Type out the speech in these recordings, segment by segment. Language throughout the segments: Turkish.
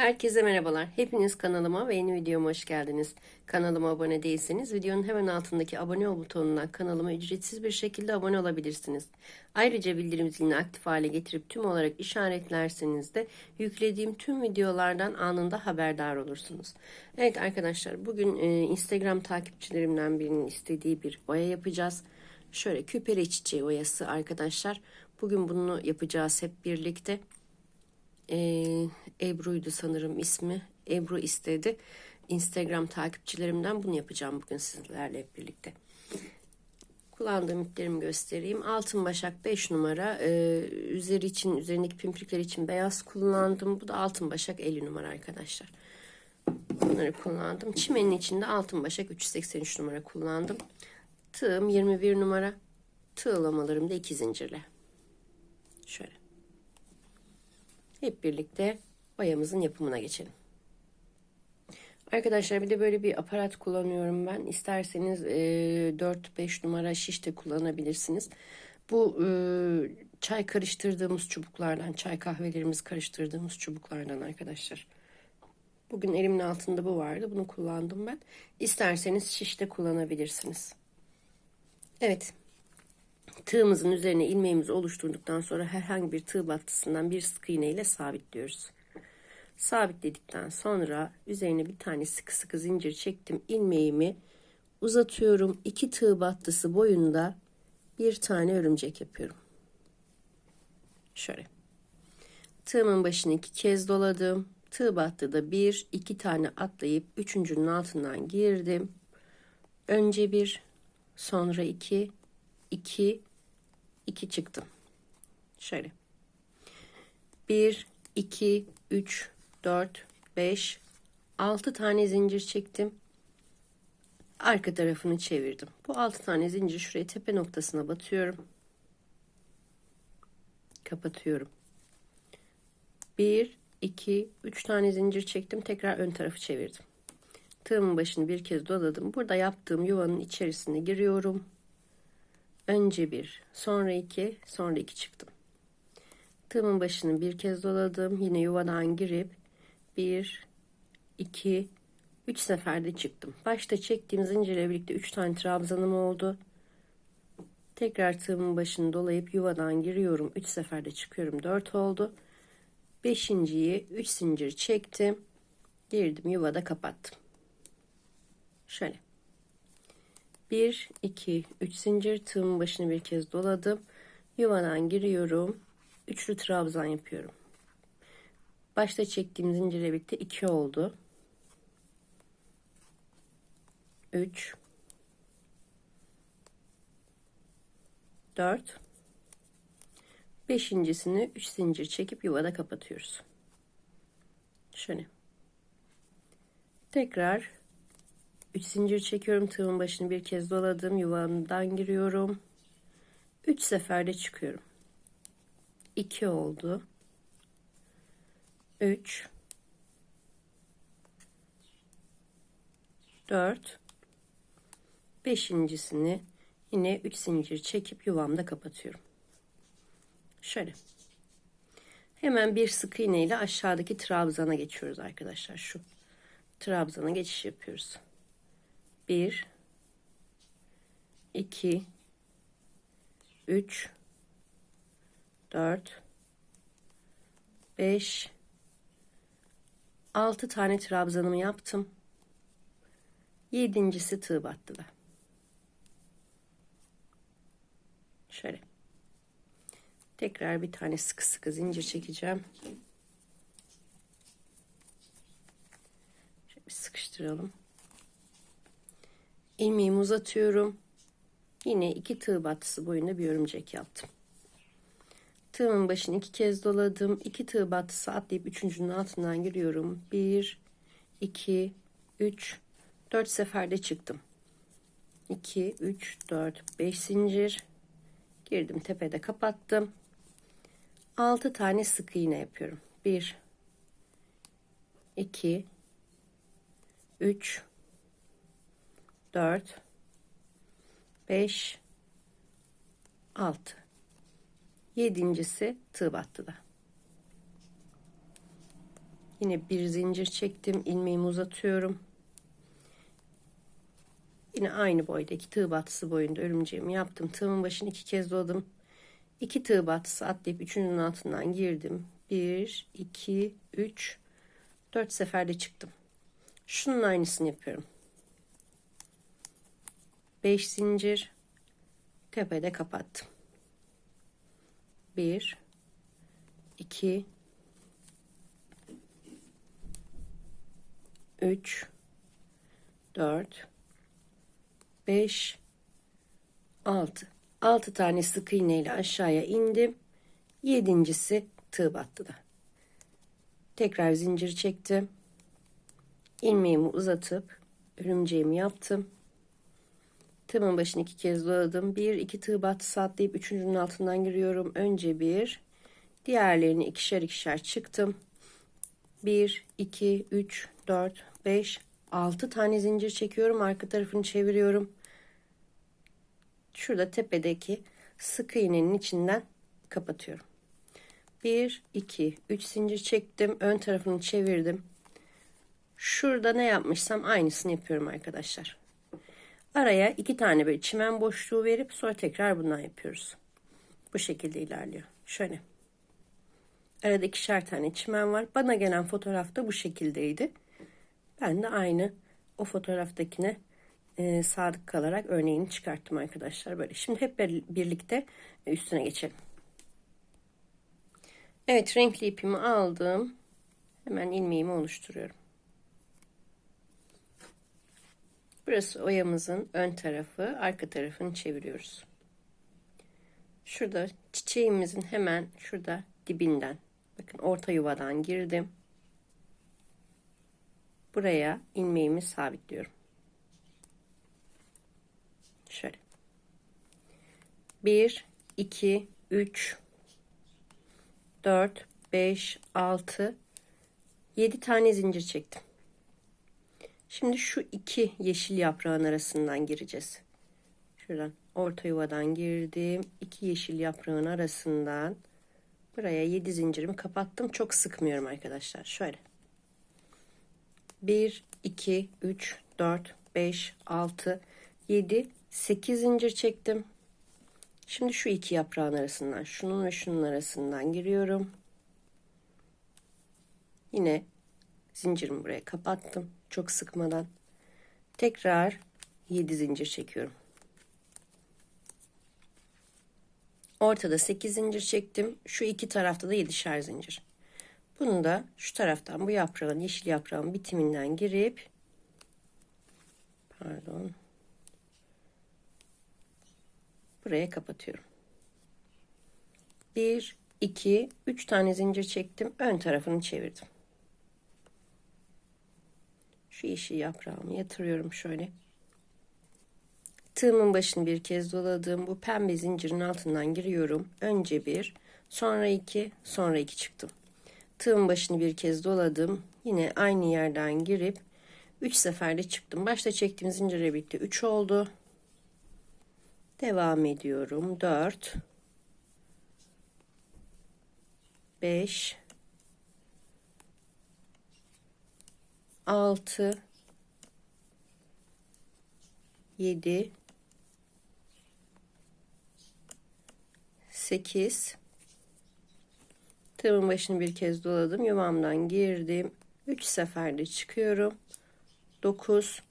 Herkese merhabalar. Hepiniz kanalıma ve yeni videoma hoş geldiniz. Kanalıma abone değilseniz videonun hemen altındaki abone ol butonundan kanalıma ücretsiz bir şekilde abone olabilirsiniz. Ayrıca bildirim zilini aktif hale getirip tüm olarak işaretlerseniz de yüklediğim tüm videolardan anında haberdar olursunuz. Evet arkadaşlar bugün e, Instagram takipçilerimden birinin istediği bir boya yapacağız. Şöyle küpere çiçeği oyası arkadaşlar. Bugün bunu yapacağız hep birlikte. Ee, Ebru'ydu sanırım ismi. Ebru istedi. Instagram takipçilerimden bunu yapacağım bugün sizlerle birlikte. Kullandığım iplerimi göstereyim. Altın başak 5 numara. Ee, üzeri için, üzerindeki pimpirikler için beyaz kullandım. Bu da altın başak 50 numara arkadaşlar. Bunları kullandım. Çimenin içinde altın başak 383 numara kullandım. Tığım 21 numara. Tığlamalarım da 2 zincirle. Şöyle. Hep birlikte boyamızın yapımına geçelim. Arkadaşlar bir de böyle bir aparat kullanıyorum ben. İsterseniz e, 4-5 numara şiş de kullanabilirsiniz. Bu e, çay karıştırdığımız çubuklardan, çay kahvelerimizi karıştırdığımız çubuklardan arkadaşlar. Bugün elimin altında bu vardı. Bunu kullandım ben. İsterseniz şiş de kullanabilirsiniz. Evet. Tığımızın üzerine ilmeğimizi oluşturduktan sonra herhangi bir tığ battısından bir sık iğne ile sabitliyoruz. Sabitledikten sonra üzerine bir tane sıkı sıkı zincir çektim. ilmeğimi uzatıyorum. İki tığ battısı boyunda bir tane örümcek yapıyorum. Şöyle. Tığımın başını iki kez doladım. Tığ battıda bir, iki tane atlayıp üçüncünün altından girdim. Önce bir, sonra iki, iki, 2 çıktım. Şöyle. 1, 2, 3, 4, 5, 6 tane zincir çektim. Arka tarafını çevirdim. Bu 6 tane zincir şuraya tepe noktasına batıyorum. Kapatıyorum. 1, 2, 3 tane zincir çektim. Tekrar ön tarafı çevirdim. Tığımın başını bir kez doladım. Burada yaptığım yuvanın içerisine giriyorum. Önce bir, sonra iki, sonra iki çıktım. Tığımın başını bir kez doladım. Yine yuvadan girip bir, iki, üç seferde çıktım. Başta çektiğim zincirle birlikte üç tane trabzanım oldu. Tekrar tığımın başını dolayıp yuvadan giriyorum. Üç seferde çıkıyorum. Dört oldu. Beşinciyi üç zincir çektim. Girdim yuvada kapattım. Şöyle. 1 2 3 zincir. Tığımın başını bir kez doladım. Yuvadan giriyorum. Üçlü trabzan yapıyorum. Başta çektiğim zincirle birlikte 2 oldu. 3 4 beşincisini 3 zincir çekip yuvada kapatıyoruz. Şöyle. Tekrar 3 zincir çekiyorum. Tığın başını bir kez doladım. Yuvamdan giriyorum. 3 seferde çıkıyorum. 2 oldu. 3 4 beşincisini yine 3 zincir çekip yuvamda kapatıyorum. Şöyle. Hemen bir sık iğne ile aşağıdaki trabzana geçiyoruz arkadaşlar. Şu trabzana geçiş yapıyoruz. 1 2 3 4 5 6 tane trabzanımı yaptım. Yedincisi tığ battıda. Şöyle. Tekrar bir tane sıkı sıkı zincir çekeceğim. Şöyle bir sıkıştıralım ilmeğimi uzatıyorum. Yine iki tığ battısı boyunda bir örümcek yaptım. Tığımın başını iki kez doladım. İki tığ battısı atlayıp üçüncünün altından giriyorum. Bir, iki, üç, dört seferde çıktım. 2, 3, 4, 5 zincir. Girdim tepede kapattım. 6 tane sık iğne yapıyorum. 1, 2, 3, 4 5 6 yedincisi tığ battıda Yine bir zincir çektim. ilmeğimi uzatıyorum. Yine aynı boyda iki tığ batısı boyunda örümceğimi yaptım. Tığımın başını iki kez doladım. İki tığ batısı atlayıp üçüncünün altından girdim. Bir, iki, üç, dört seferde çıktım. Şunun aynısını yapıyorum. Beş zincir tepede kapattım. Bir, iki, üç, dört, 5 6 6 tane sık iğne ile aşağıya indim. Yedincisi tığ battıda. Tekrar zincir çektim. ilmeğimi uzatıp örümceğimi yaptım. Tığımın başını iki kez doladım. Bir iki tığ battı atlayıp üçüncünün altından giriyorum. Önce bir diğerlerini ikişer ikişer çıktım. 1 2 3 4 5 6 tane zincir çekiyorum. Arka tarafını çeviriyorum şurada tepedeki sık iğnenin içinden kapatıyorum. 1 2 3 zincir çektim. Ön tarafını çevirdim. Şurada ne yapmışsam aynısını yapıyorum arkadaşlar. Araya iki tane böyle çimen boşluğu verip sonra tekrar bundan yapıyoruz. Bu şekilde ilerliyor. Şöyle. Arada ikişer tane çimen var. Bana gelen fotoğrafta bu şekildeydi. Ben de aynı o fotoğraftakine e, sadık kalarak örneğini çıkarttım arkadaşlar. Böyle. Şimdi hep birlikte üstüne geçelim. Evet renkli ipimi aldım. Hemen ilmeğimi oluşturuyorum. Burası oyamızın ön tarafı, arka tarafını çeviriyoruz. Şurada çiçeğimizin hemen şurada dibinden, bakın orta yuvadan girdim. Buraya ilmeğimi sabitliyorum. Şöyle. 1, 2, 3, 4, 5, 6, 7 tane zincir çektim. Şimdi şu iki yeşil yaprağın arasından gireceğiz. Şuradan orta yuvadan girdim. iki yeşil yaprağın arasından buraya 7 zincirimi kapattım. Çok sıkmıyorum arkadaşlar. Şöyle. 1, 2, 3, 4, 5, 6, 7, 8 zincir çektim. Şimdi şu iki yaprağın arasından, şunun ve şunun arasından giriyorum. Yine zincirimi buraya kapattım. Çok sıkmadan. Tekrar 7 zincir çekiyorum. Ortada 8 zincir çektim. Şu iki tarafta da 7'şer zincir. Bunu da şu taraftan bu yaprağın, yeşil yaprağın bitiminden girip pardon buraya kapatıyorum. 1 2 3 tane zincir çektim. Ön tarafını çevirdim. Şu yeşil yaprağımı yatırıyorum şöyle. Tığımın başını bir kez doladım. Bu pembe zincirin altından giriyorum. Önce bir, sonra iki, sonra iki çıktım. Tığımın başını bir kez doladım. Yine aynı yerden girip 3 seferde çıktım. Başta çektiğim zincirle birlikte 3 oldu. Devam ediyorum. 4 5 6 7 8 Tığımın başını bir kez doladım. Yuvamdan girdim. 3 seferde çıkıyorum. 9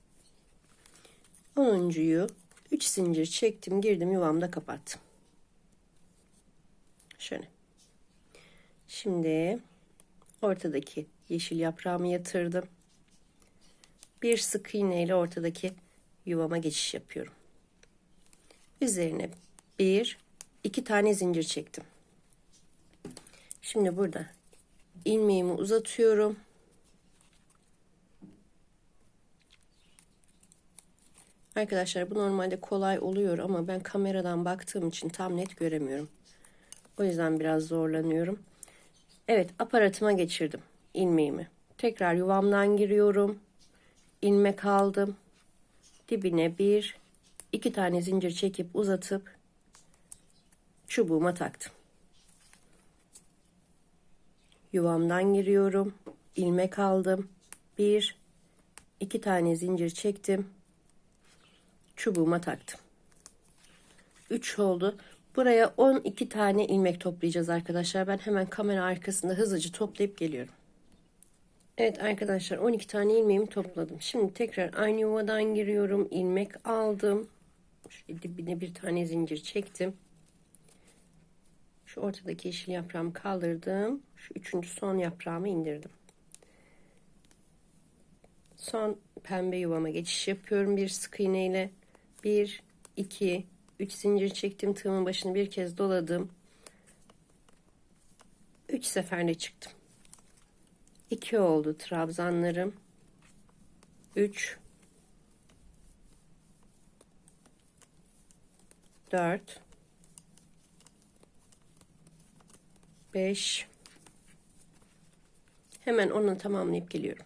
10'uncuyu 3 zincir çektim girdim yuvamda kapattım. Şöyle. Şimdi ortadaki yeşil yaprağımı yatırdım. Bir sık iğne ile ortadaki yuvama geçiş yapıyorum. Üzerine bir, iki tane zincir çektim. Şimdi burada ilmeğimi uzatıyorum. Arkadaşlar bu normalde kolay oluyor ama ben kameradan baktığım için tam net göremiyorum. O yüzden biraz zorlanıyorum. Evet aparatıma geçirdim ilmeğimi. Tekrar yuvamdan giriyorum. İlmek aldım. Dibine bir, iki tane zincir çekip uzatıp çubuğuma taktım. Yuvamdan giriyorum. ilmek aldım. Bir, iki tane zincir çektim. Çubuğuma taktım. 3 oldu. Buraya 12 tane ilmek toplayacağız arkadaşlar. Ben hemen kamera arkasında hızlıca toplayıp geliyorum. Evet arkadaşlar 12 tane ilmeğimi topladım. Şimdi tekrar aynı yuvadan giriyorum. ilmek aldım. Şöyle dibine bir tane zincir çektim. Şu ortadaki yeşil yaprağımı kaldırdım. Şu üçüncü son yaprağımı indirdim. Son pembe yuvama geçiş yapıyorum bir sık iğne ile. 1, 2, 3 zincir çektim. Tığımın başını bir kez doladım. 3 seferde çıktım. 2 oldu trabzanlarım. 3 4 5 Hemen onu tamamlayıp geliyorum.